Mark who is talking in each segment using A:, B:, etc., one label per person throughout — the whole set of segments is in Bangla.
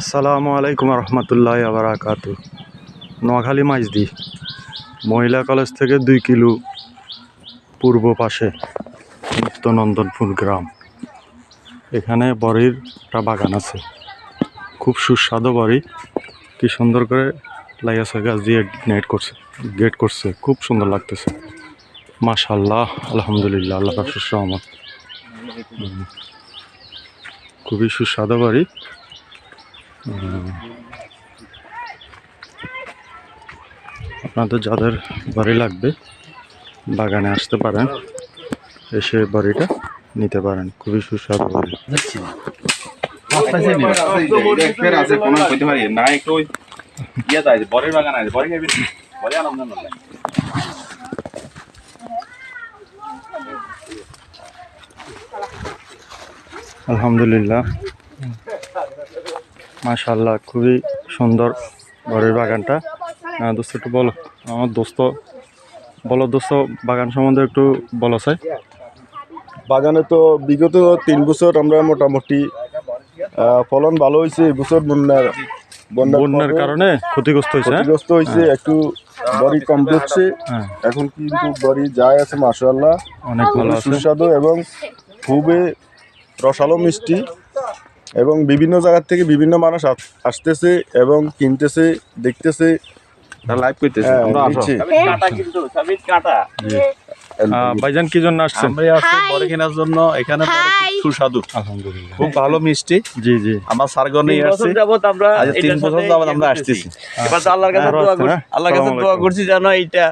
A: আসসালামু আলাইকুম রহমতুল্লাহ আবরাকাতু নোয়াখালী মাইজদি, মহিলা কলেজ থেকে দুই কিলো পূর্ব পাশে নিত্যনন্দনপুর গ্রাম। এখানে বড়ির একটা বাগান আছে। খুব সুস্বাদু বড়ি। কি সুন্দর করে লাইয়াসা গাছ দিয়ে নেট করছে গেট করছে। খুব সুন্দর লাগতেছে। মাশাল্লাহ আলহামদুলিল্লাহ, আল্লাহ রাসুর সহমত খুবই সুস্বাদু বাড়ি। আপনাদের যাদের বাড়ি লাগবে বাগানে আসতে পারেন এসে বাড়িটা নিতে পারেন। খুবই সুস্বাদু আলহামদুলিল্লাহ। মাশাল্লাহ খুবই সুন্দর ঘরের বাগানটা। দোস্ত একটু বলো আমার দোস্ত বলো দোস্ত বাগান সম্বন্ধে একটু বলো চাই
B: বাগানে তো বিগত তিন বছর আমরা মোটামুটি ফলন ভালো হয়েছে এবছর বন্যার বন্যার
A: বন্যার কারণে ক্ষতিগ্রস্ত হয়েছে হ্যাঁ?
B: ক্ষতিগ্রস্ত হয়েছে একটু বড়ি কম দিচ্ছে
A: হ্যাঁ।
B: এখন কিন্তু বড়ি যায় আছে মাসাল্লাহ
A: অনেক ভালো
B: সুস্বাদু এবং খুবই রসালো মিষ্টি। এবং বিভিন্ন জায়গার থেকে বিভিন্ন মানুষ আসতেছে এবং কিনতেছে দেখতেছে।
C: লাইভ করতেছি
B: হ্যাঁ,
C: আমরা আসো। কাটা কিন্তু সাবিত কাটা।
A: ভাইজান কি জন্য আসছেন?
C: আমরা আসছি বরে কেনার জন্য। এখানে সুস্বাদু।
A: আলহামদুলিল্লাহ।
C: খুব ভালো মিষ্টি।
A: জি জি।
C: আমার সারগনে আসছে।
D: আমরা
C: আজ তিন বছর যাবত আমরা আসতেছি।
D: এবার আল্লাহর কাছে দোয়া করছি আল্লাহর কাছে দোয়া করছি যেন এইটা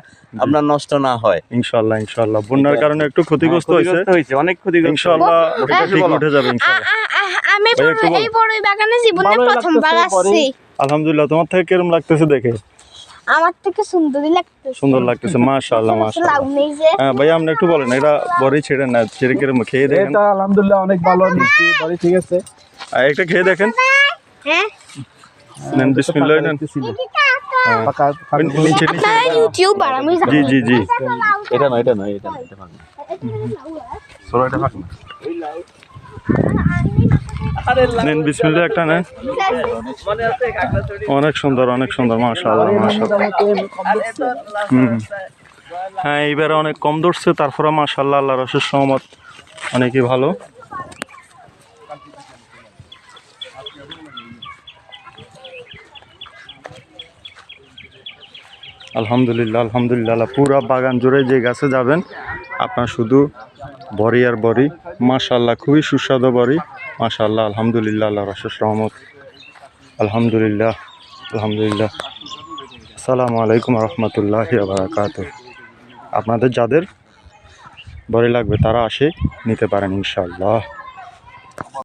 D: আপনার নষ্ট না হয়।
A: ইনশাল্লাহ ইনশাল্লাহ বন্যার কারণে একটু ক্ষতিগ্রস্ত হয়েছে।
D: অনেক ক্ষতিগ্রস্ত
A: ইনশাল্লাহ ঠিক উঠে যাবে
E: আমি। এই বড় বাগানে জীবনে প্রথমবার আসছি
A: আলহামদুলিল্লাহ তোমার থেকে কিরম লাগতেছে দেখে
E: আমার থেকে সুন্দরই লাগতেছে
A: সুন্দর লাগতেছে মাশাআল্লাহ মাশাআল্লাহ হ্যাঁ ভাই আপনি একটু বলেন এটা বড়ি ছেড়ে না ছেড়ে কিরম খেয়ে দেখেন
F: এটা আলহামদুলিল্লাহ অনেক ভালো মিষ্টি বাড়ি ঠিক আছে
A: আর একটা খেয়ে দেখেন
E: হ্যাঁ
A: নেন বিসমিল্লাহ নেন হ্যাঁ। জি জি জি
C: এটা নয় এটা না এটা না
A: নেন বিসমিল্লাহ একটা নেন। অনেক সুন্দর অনেক সুন্দর মাশাআল্লাহ মাশাআল্লাহ। হুম। হ্যাঁ এইবারে অনেক কম ধরছে তারপরে মাশাআল্লাহ আল্লাহ রসের সহমত অনেকই ভালো। আলহামদুলিল্লাহ আলহামদুলিল্লাহ পুরা বাগান জুড়ে যে গাছে যাবেন আপনার শুধু বড়ি আর বড়ি মাশাল্লাহ খুবই সুস্বাদু বড়ি। মাশাল্লাহ আলহামদুলিল্লাহ আল্লাহ রসের সহমত আলহামদুলিল্লাহ আলহামদুলিল্লাহ। আসসালামু আলাইকুম রহমতুল্লাহ বারাকাত আপনাদের যাদের বড়ি লাগবে তারা আসে, নিতে পারেন ইনশাআল্লাহ।